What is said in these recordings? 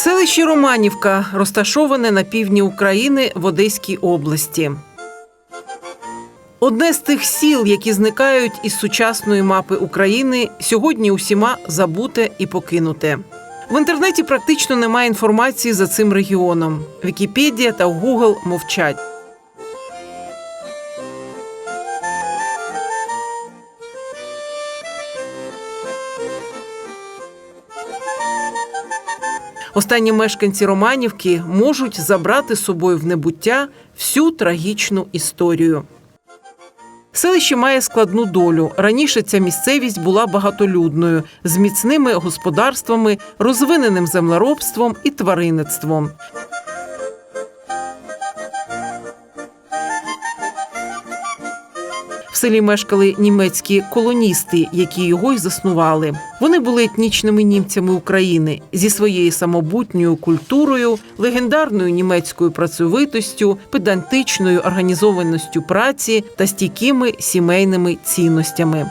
Селище Романівка розташоване на півдні України в Одеській області. Одне з тих сіл, які зникають із сучасної мапи України, сьогодні усіма забуте і покинуте. В інтернеті практично немає інформації за цим регіоном. Вікіпедія та Google мовчать. Останні мешканці Романівки можуть забрати з собою в небуття всю трагічну історію. Селище має складну долю. Раніше ця місцевість була багатолюдною, з міцними господарствами, розвиненим землеробством і тваринництвом. Селі мешкали німецькі колоністи, які його й заснували. Вони були етнічними німцями України зі своєю самобутньою культурою, легендарною німецькою працьовитостю, педантичною організованістю праці та стійкими сімейними цінностями.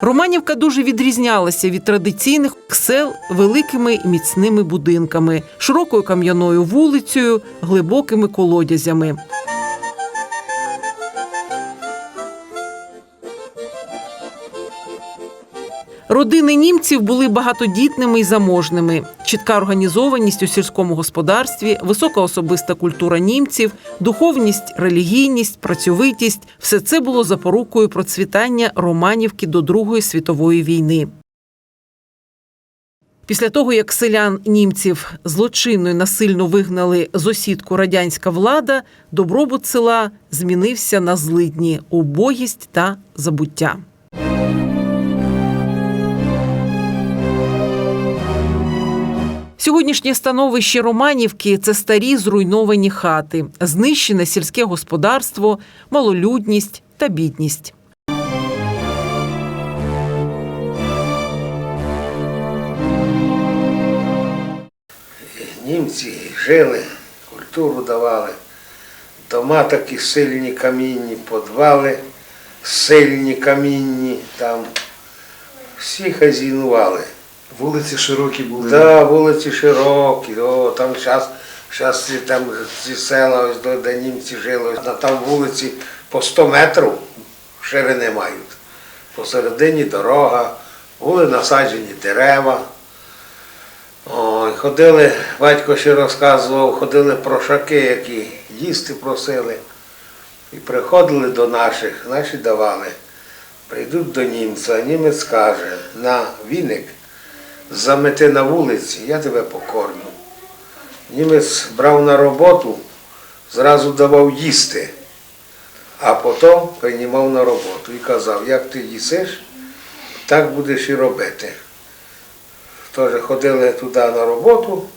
Романівка дуже відрізнялася від традиційних сел великими і міцними будинками, широкою кам'яною вулицею, глибокими колодязями. Родини німців були багатодітними і заможними. Чітка організованість у сільському господарстві, висока особиста культура німців, духовність, релігійність, працьовитість все це було запорукою процвітання Романівки до Другої світової війни. Після того, як селян німців злочинно і насильно вигнали з осідку радянська влада, добробут села змінився на злидні, убогість та забуття. Сьогоднішнє становище Романівки це старі зруйновані хати, знищене сільське господарство, малолюдність та бідність. Німці жили, культуру давали. Дома такі сильні камінні, подвали сильні камінні, там всі хазінували. Вулиці широкі були. Да, вулиці широкі, о, там зараз зараз там ці села, ось де, де німці жили, на там вулиці по 100 метрів ширини мають. Посередині дорога, були насаджені дерева. Ой, ходили, батько ще розказував, ходили прошаки, які їсти просили. І приходили до наших, наші давали. Прийдуть до німця, а німець каже, на віник замети на вулиці, я тебе покормлю. Німець брав на роботу, зразу давав їсти, а потім приймав на роботу і казав, як ти їсиш, так будеш і робити. Теж ходили туди на роботу,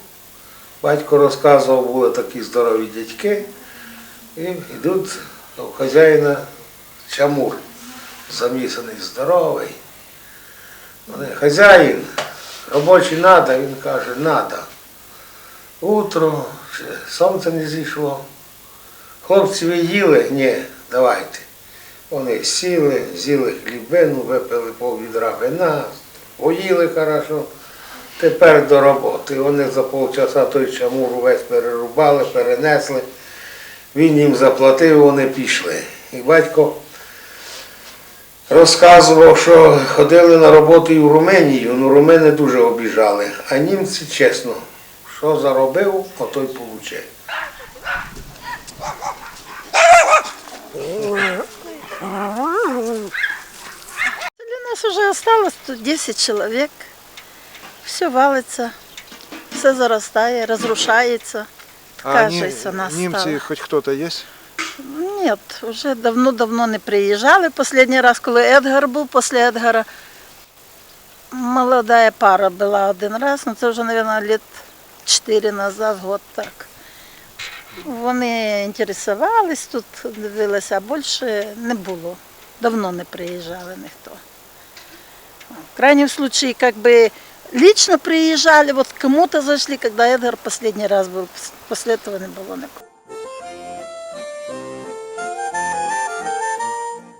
батько розказував, були такі здорові дядьки, і йдуть у хазяїна чамур, замісаний, здоровий. Вони, хазяїн, робочий надо, він каже, надо. Утро, сонце не зійшло. Хлопці ви їли? Ні, давайте. Вони сіли, з'їли хлібину, випили пол відра вина, поїли хорошо. Тепер до роботи. Вони за полчаса той чамур увесь перерубали, перенесли. Він їм заплатив, вони пішли. І батько розказував, що ходили на роботу і в Руменію, ну румени дуже обіжали. А німці, чесно, що заробив, ото й получив. Для нас уже осталось тут 10 человек. Все валится, все зарастает, разрушается. Така ні- жизнь у нас німці хоч хто-то є? Нет, вже давно-давно не приїжджали. Последній раз, коли Едгар був, після Едгара молода пара була один раз, ну це вже, мабуть, літ 4 назад, год так. Вони інтересувались тут, дивилися, а більше не було. Давно не приїжджали ніхто. В крайнем случае, как бы лично приезжали, вот к кому-то зашли, когда Эдгар последний раз был. После этого не было никого.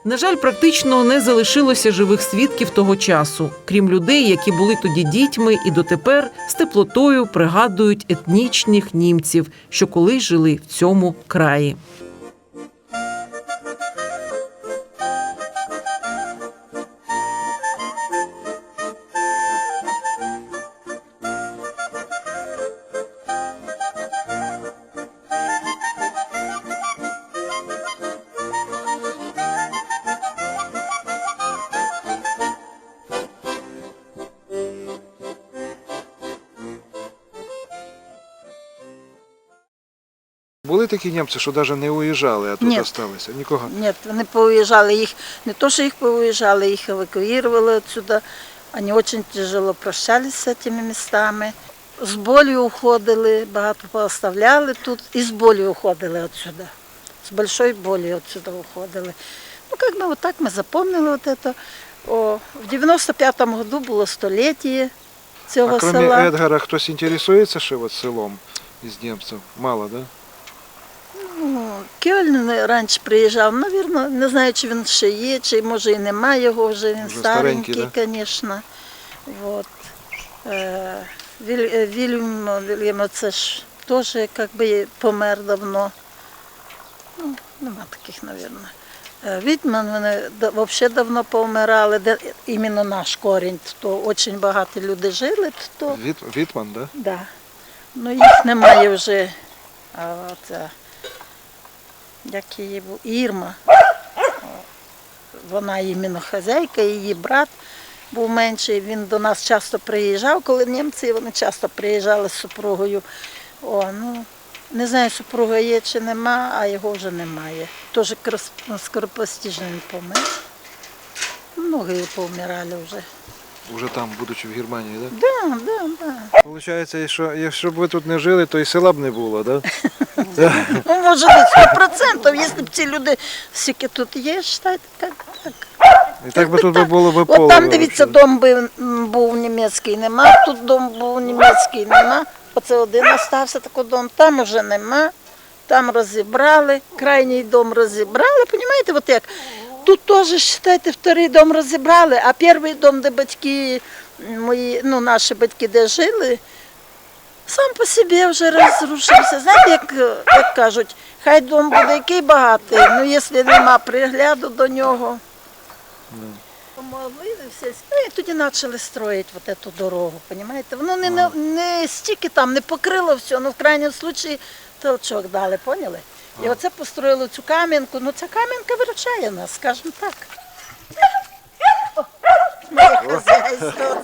На жаль, практично не залишилося живих свідків того часу, крім людей, які були тоді дітьми і дотепер з теплотою пригадують етнічних німців, що колись жили в цьому краї. Були такі німці, що навіть не уїжджали, а тут Ні. залишилися. Нікого. Нет, вони поуїжджали, їх не то, що їх поуїжджали, їх евакуювали отсюда. Вони дуже тяжело прощались з цими містами. З болю уходили, багато пооставляли тут і з болю уходили отсюда. З большой болью отсюда уходили. Ну, как бы вот так мы запомнили вот это. О, в 95-му году було століття цього А крім села. Едгара, хтось інтересується ще от селом із німців? Мало, так? Да? Ну, Кьольн раніше приїжджав, навірно, не знаю, чи він ще є, чи може і немає його вже, він Вже старенький, старенький, звісно. Вот. Е, Віль, е, Вільям, Вільям це ж теж як би помер давно. Ну, нема таких, навірно. Е, Відьман вони взагалі давно повмирали, де іменно наш корінь, то дуже багато людей жили, то Віт, Вітман, так? Да? Да. Ну їх немає вже. А оце, як її був, Ірма. Вона іменно хазяйка, її брат був менший. Він до нас часто приїжджав, коли німці вони часто приїжджали з супругою. О, ну, не знаю, супруга є чи нема, а його вже немає. Теж крос- скоропостіжно він помер. Многі повмирали вже. Уже там, будучи в Германії, так? Да? Да, да, да. Получається, якщо, якщо б ви тут не жили, то і села б не було, так? Да? Ну, може сто процентів, якщо б ці люди скільки тут є, вважайте, так, так. І так би тут би було б поле. От там, дивіться, дом би, м, був німецький, нема, тут дом був німецький, нема. Оце один остався такий дом, там вже нема, там розібрали, крайній дом розібрали, розумієте, от як. Тут теж, вважайте, вторий дом розібрали, а перший дом, де батьки мої, ну, наші батьки де жили, сам по собі вже розрушився. Знаєте, як, як кажуть, хай дом буде який багатий, ну якщо нема пригляду до нього. Помогли все. Ну і тоді почали строїти вот эту дорогу, понимаете? Воно не, не, не стільки там, не покрило все, ну в крайньому случаї толчок дали, поняли? І оце построїли цю кам'янку, ну ця кам'янка виручає нас, скажімо так. Моє хазяйство.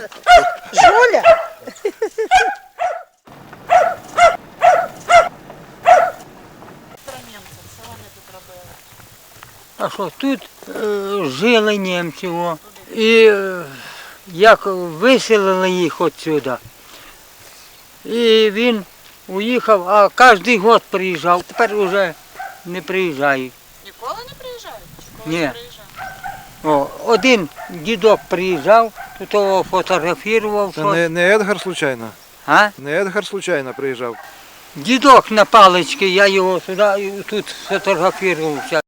Жуля. А що тут е, жили німці, о, і е, як виселили їх отсюди. І він уїхав, а кожен год приїжджав, тепер вже не приїжджають. Ніколи не приїжджають? Ні. приїжджають? О, один дідок приїжджав, тут його фотографував. Це щось. не, не Едгар случайно. А? Не Едгар случайно приїжджав. Дідок на паличці, я його сюди і тут фотографувався.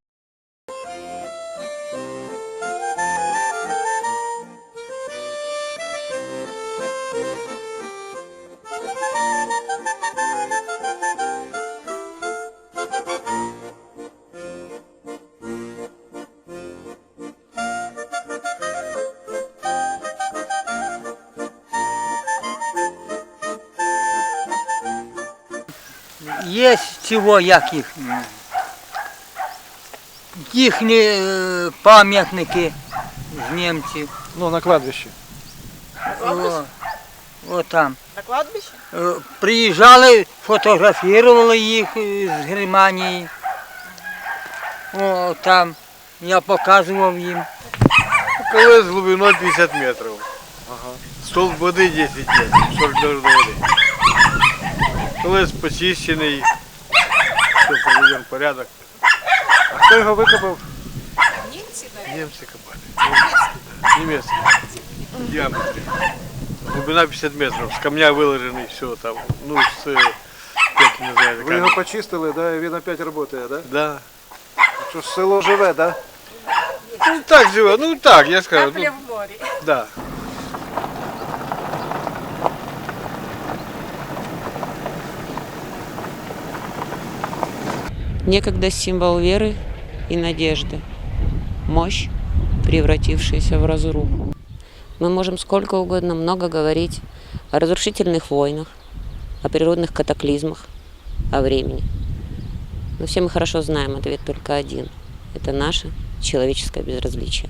Є цього, як їх, їхні е, пам'ятники з німців. Ну, на кладбищі. О, о там. На кладбищі? Е, Приїжджали, фотографували їх е, з Германії. О, там. Я показував їм. Колес глубиной 50 метров. Столб воды 10 метров, 40 метров до воды. Колес почищений, все приведен в порядок. А хто його викопав? Німці Немцы копали. Немецкие. В диаметре. Глубина 50 метров. С камня выложенный, все там. Ну, с, э, как называется, Ви його камень. почистили, да, і він опять працює, да? Да. Що ж село живе, да? так живе, ну так, я скажу. Ну, в морі. да. Некогда символ веры и надежды. Мощь, превратившаяся в разруху. Мы можем сколько угодно много говорить о разрушительных войнах, о природных катаклизмах, о времени. Но все мы хорошо знаем ответ только один. Это наше человеческое безразличие.